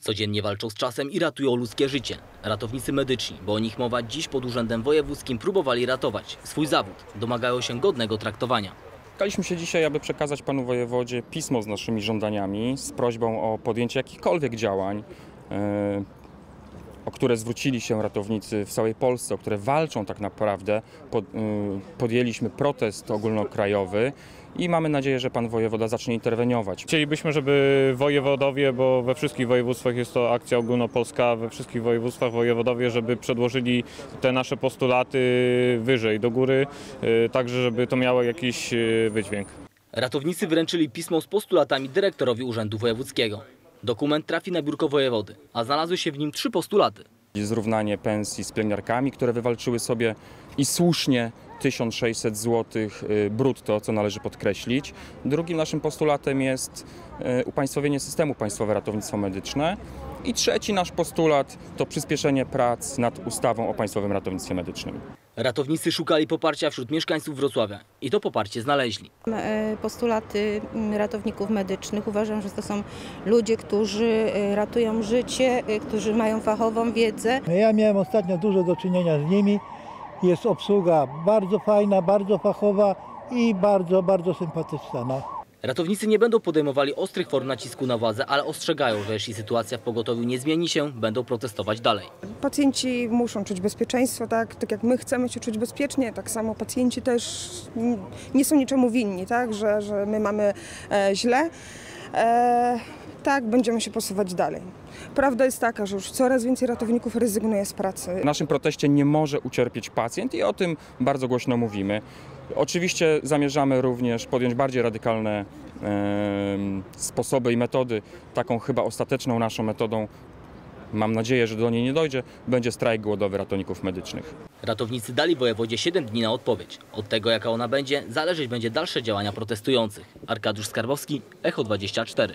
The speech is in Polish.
Codziennie walczą z czasem i ratują ludzkie życie. Ratownicy medyczni, bo o nich mowa dziś pod Urzędem Wojewódzkim próbowali ratować swój zawód. Domagają się godnego traktowania. Spotkaliśmy się dzisiaj, aby przekazać panu wojewodzie pismo z naszymi żądaniami, z prośbą o podjęcie jakichkolwiek działań, e, o które zwrócili się ratownicy w całej Polsce, o które walczą tak naprawdę. Pod, e, podjęliśmy protest ogólnokrajowy i mamy nadzieję, że pan wojewoda zacznie interweniować. Chcielibyśmy, żeby wojewodowie, bo we wszystkich województwach jest to akcja ogólnopolska, we wszystkich województwach wojewodowie, żeby przedłożyli te nasze postulaty wyżej, do góry, y, także żeby to miało jakiś y, wydźwięk. Ratownicy wręczyli pismo z postulatami dyrektorowi Urzędu Wojewódzkiego. Dokument trafi na biurko wojewody, a znalazły się w nim trzy postulaty. Zrównanie pensji z pielęgniarkami, które wywalczyły sobie i słusznie 1600 zł brutto, co należy podkreślić. Drugim naszym postulatem jest y, upaństwowienie systemu Państwowe Ratownictwo Medyczne. I trzeci nasz postulat to przyspieszenie prac nad ustawą o Państwowym Ratownictwie Medycznym. Ratownicy szukali poparcia wśród mieszkańców Wrocławia i to poparcie znaleźli. E, Postulaty ratowników medycznych uważam, że to są ludzie, którzy e, ratują życie, e, którzy mają fachową wiedzę. Ja miałem ostatnio dużo do czynienia z nimi. Jest obsługa bardzo fajna, bardzo fachowa i bardzo, bardzo sympatyczna. No. Ratownicy nie będą podejmowali ostrych form nacisku na władzę, ale ostrzegają, że jeśli sytuacja w pogotowiu nie zmieni się, będą protestować dalej. Pacjenci muszą czuć bezpieczeństwo, tak? tak jak my chcemy się czuć bezpiecznie, tak samo pacjenci też nie są niczemu winni, tak? że, że my mamy e, źle. E, tak, będziemy się posuwać dalej. Prawda jest taka, że już coraz więcej ratowników rezygnuje z pracy. W naszym proteście nie może ucierpieć pacjent i o tym bardzo głośno mówimy. Oczywiście zamierzamy również podjąć bardziej radykalne em, sposoby i metody. Taką chyba ostateczną naszą metodą, mam nadzieję, że do niej nie dojdzie, będzie strajk głodowy ratowników medycznych. Ratownicy dali wojewodzie 7 dni na odpowiedź. Od tego, jaka ona będzie, zależeć będzie dalsze działania protestujących. Arkadiusz Skarbowski, Echo 24.